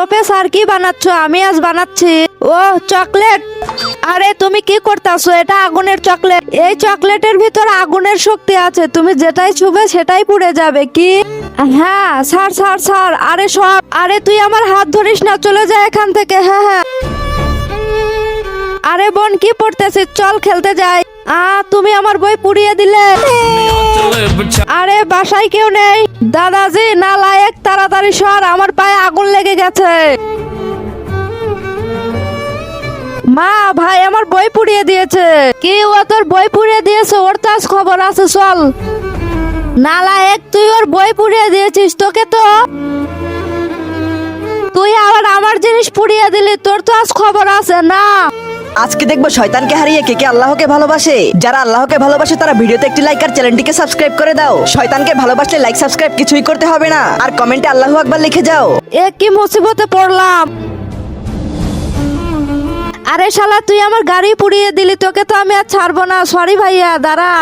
Professor কি বানাচ্ছ? আমি আজ বানাচ্ছি। ও, চকলেট। আরে, তুমি কি করতেছো? এটা আগুনের চকলেট। এই চকলেটের ভিতর আগুনের শক্তি আছে। তুমি যেটাই ছুবে সেটাই পুড়ে যাবে, কি? হ্যাঁ স্যার স্যার স্যার। আরে, সব আরে, তুই আমার হাত ধরিস না। চলে যা এখান থেকে হ্যাঁ হ্যাঁ। আরে, বোন, কি পড়তেছিস? চল খেলতে যাই। আ, তুমি আমার বই পুড়িয়ে দিলে। আরে বাসায় কেউ নেই। দাদাজি, না লায়ক, তাড়াতাড়ি সর, আমার পায়ে আগুন লেগে গেছে। মা, ভাই আমার বই পুড়িয়ে দিয়েছে। কি ও তোর বই পুড়িয়ে দিয়েছে? ওর তো আজ খবর আছে, চল। নালায়েক তুই ওর বই পুড়িয়ে দিয়েছিস, তোকে তো। তুই আবার আমার জিনিস পুড়িয়ে দিলি, তোর তো আজ খবর আছে, না। আজকে দেখব শয়তানকে হারিয়ে কে কে আল্লাহকে ভালোবাসে। যারা আল্লাহকে ভালোবাসে, তারা ভিডিওতে একটি লাইক আর চ্যানেলটিকে সাবস্ক্রাইব করে দাও। শয়তানকে ভালোবাসলে লাইক সাবস্ক্রাইব কিছুই করতে হবে না। আর কমেন্টে আল্লাহু আকবার লিখে যাও। এ কি মুসিবতে পড়লাম? আরে শালা, তুই আমার গাড়ি পুড়িয়ে দিলি, তোকে তো আমি আর ছাড়বো না। সরি ভাইয়া, দাঁড়া।